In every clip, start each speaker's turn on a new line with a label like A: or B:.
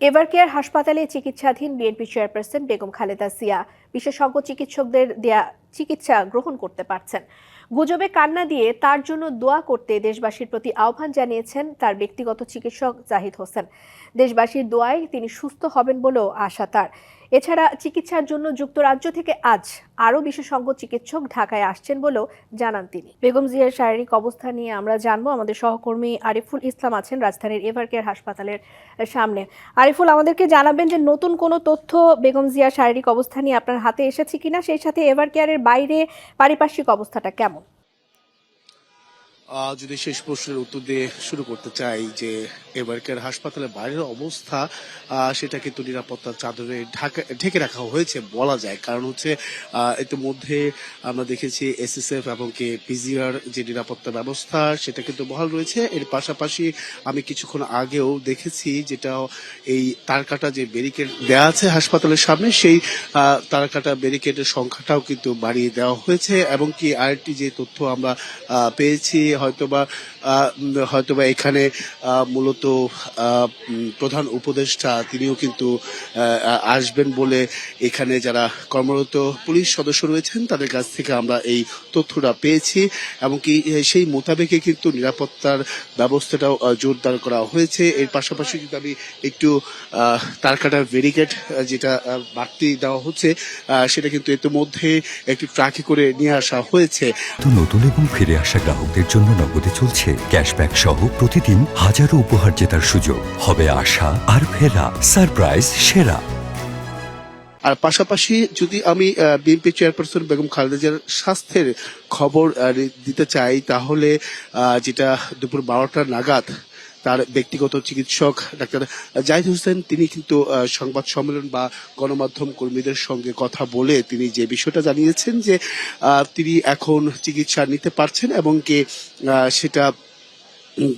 A: Ever care হাসপাতালে চিকিৎসাধীন BNP chairperson Begum Khaleda Zia বিশেষজ্ঞ চিকিৎসকদের দেয়া চিকিৎসা গ্রহণ করতে পারছেন। গুজবে কান্না দিয়ে তার জন্য দোয়া করতে দেশবাসীর প্রতি আহ্বান জানিয়েছেন তার ব্যক্তিগত চিকিৎসক জাহিদ হোসেন। দেশবাসীর দোয়ায় তিনি সুস্থ হবেন বলেও আশা তার। এছাড়া চিকিৎসার জন্য যুক্তরাজ্য থেকে আজ আরও বিশেষজ্ঞ চিকিৎসক ঢাকায় আসছেন বলেও জানান তিনি। বেগম জিয়ার শারীরিক অবস্থা নিয়ে আমরা জানব। আমাদের সহকর্মী আরিফুল ইসলাম আছেন রাজধানীর এভার কেয়ার হাসপাতালের সামনে। আরিফুল, আমাদেরকে জানাবেন যে নতুন কোনো তথ্য বেগম জিয়ার শারীরিক অবস্থা নিয়ে আপনার হাতে এসেছে কিনা? সেই সাথে এভার কেয়ারের বাইরে পারিপার্শ্বিক অবস্থাটা কেমন?
B: যদি শেষ প্রশ্নের উত্তর দিয়ে শুরু করতে চাই যে এবারকার হাসপাতালের বাইরের অবস্থা সেটা কিন্তু নিরাপত্তার চাদরে ঢাকা, ঢেকে রাখা হয়েছে বলা যায়। কারণ হচ্ছে ইতিমধ্যে আমরা দেখেছি এসএসএফ এবং কি পিজিআর যে নিরাপত্তা ব্যবস্থা, সেটা কিন্তু বহাল রয়েছে। এর পাশাপাশি আমি কিছুক্ষণ আগেও দেখেছি যেটা এই তারকাটা যে ব্যারিকেড দেওয়া আছে হাসপাতালের সামনে, সেই তারকাটা ব্যারিকেডের সংখ্যাটাও কিন্তু বাড়িয়ে দেওয়া হয়েছে। এবং কি আরেকটি যে তথ্য আমরা পেয়েছি হয়তোবা আহ, উম, হয়তোবা এখানে মূলত প্রধান উপদেষ্টা তিনিও কিন্তু আসবেন বলে এখানে যারা কর্মরত পুলিশ সদস্য রয়েছেন, তাদের কাছ থেকে আমরা এই তথ্যটা পেয়েছি। এবং কি সেই মোতাবেকে কিন্তু নিরাপত্তার ব্যবস্থাটাও জোরদার করা হয়েছে। এর পাশাপাশি যদি আমি একটু তারকাটার ব্যারিকেড যেটা বাড়তি দেওয়া হচ্ছে সেটা কিন্তু ইতিমধ্যে একটি ট্রাকে করে নিয়ে আসা হয়েছে।
C: নতুন এবং ফিরে আসা গ্রাহকদের জন্য নগদে চলছে ক্যাশব্যাক সহ প্রতিদিন হাজারো উপহার জেতার সুযোগ। হবে আশা আর ফেরা। সারপ্রাইজ, সেরা।
B: আর পাশাপাশি যদি আমি বিএনপি চেয়ারপারসন বেগম খালেদা জিয়ার স্বাস্থ্যের খবর দিতে চাই, তাহলে যেটা দুপুর বারোটা নাগাদ তার ব্যক্তিগত চিকিৎসক ডাক্তার জাহিদ হোসেন, তিনি কিন্তু সংবাদ সম্মেলন বা গণমাধ্যম কর্মীদের সঙ্গে কথা বলে তিনি যে বিষয়টা জানিয়েছেন যে তিনি এখন চিকিৎসা নিতে পারছেন এবং কি সেটা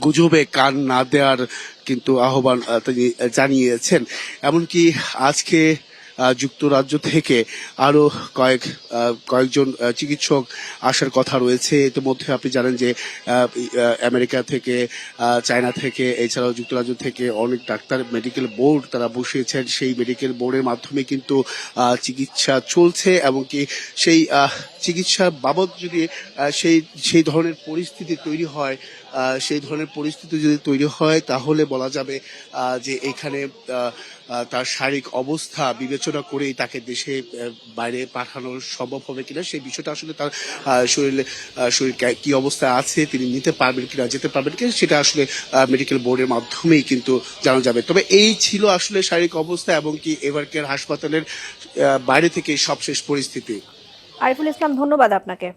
B: গুজবে কান না দেওয়ার কিন্তু আহ্বান তিনি জানিয়েছেন। এমনকি আজকে যুক্তরাজ্য থেকে আরও কয়েক কয়েকজন চিকিৎসক আসার কথা রয়েছে। ইতিমধ্যে আপনি জানেন যে আমেরিকা থেকে চায়না থেকে, এছাড়াও যুক্তরাজ্য থেকে অনেক ডাক্তার, মেডিকেল বোর্ড তারা বসিয়েছেন। সেই মেডিকেল বোর্ডের মাধ্যমে কিন্তু চিকিৎসা চলছে এবং কি সেই চিকিৎসা বাবদ যদি সেই সেই ধরনের পরিস্থিতি তৈরি হয় সেই ধরনের পরিস্থিতি যদি তৈরি হয়, তাহলে বলা যাবে যে এখানে তার শারীরিক অবস্থা বিবেচনা করেই তাকে দেশে বাইরে পাঠানো সম্ভব হবে কিনা, সেই বিষয়টা আসলে তার শরীরে শরীর কি অবস্থায় আছে, তিনি নিতে পারবেন কিনা, যেতে পারবেন কিনা, সেটা আসলে মেডিকেল বোর্ডের মাধ্যমেই কিন্তু জানা যাবে। তবে এই ছিল আসলে শারীরিক অবস্থা এবং কি এভার কেয়ার হাসপাতালের বাইরে থেকে সবশেষ পরিস্থিতি।
A: আরিফুল ইসলাম, ধন্যবাদ আপনাকে।